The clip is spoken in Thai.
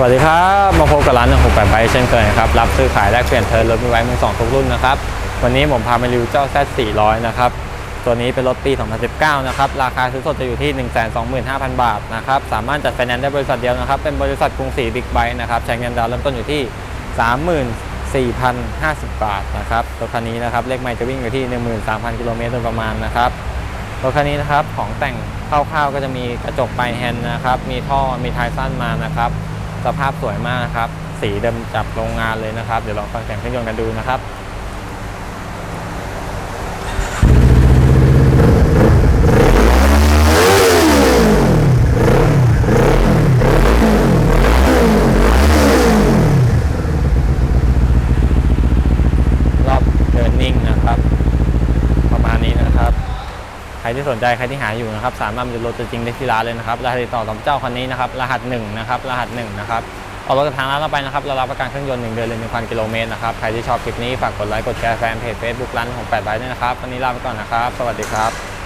สวัสดีครับ มาพบกับร้านหนึ่งหกแปดไบเช่นเคยนะครับ รับซื้อขายแลกเปลี่ยนเทิร์นรถมีไว้มือสองทุกรุ่นนะครับ วันนี้ผมพามารีวิวเจ้า Z 400 นะครับ ตัวนี้เป็นรถปี 2019 นะครับ ราคาซื้อสดจะอยู่ที่ 125,000 บาทนะครับ สามารถจัดไฟแนนซ์ได้บริษัทเดียวนะครับ เป็นบริษัทกรุงศรีบิ๊กไบค์นะครับ ใช้เงินดาวน์เริ่มต้นอยู่ที่ 34,050 บาทนะครับ รถคันนี้นะครับ เลขไม่จะวิ่งอยู่ที่ 13,000 กิโลเมตรโดยประมาณนะครับรถคันนี้นะครับ ของแต่งคร่าวๆ ก็จะมีกระจกปแฮนด์นะครับ มีท่อ มีท้ายสั้นมานะครับ สภาพสวยมากนะครับ สีเดิมจับโรงงานเลยนะครับ เดี๋ยวลองฟังเสียงเครื่องยนต์กันดูนะครับ รอบเทิร์นนิ่งนะครับ ประมาณนี้นะครับ ใค รที่สนใจใครที่หาอยู่นะครับสามารถมาดูรถตัวจริงได้ที่ร้านเลยนะครับรหัสติดต่อสำเจ้าคันนี้นะครับรหัสหนึ่งนะครับรหัสหนึ่งนะครับเอารถจากทางร้านเราไปนะครับเรารับประกันเครื่องยนต์หนึ่งเดือนเลยหนึ่งพันกิโลเมตรนะครับใครที่ชอบคลิปนี้ฝากกดไลค์กดแชร์แฟนเพจเฟซบุ๊กร้านของแปดไว้ด้วยนะครับวันนี้ลาไปก่อนนะครับ สวัสดีครับ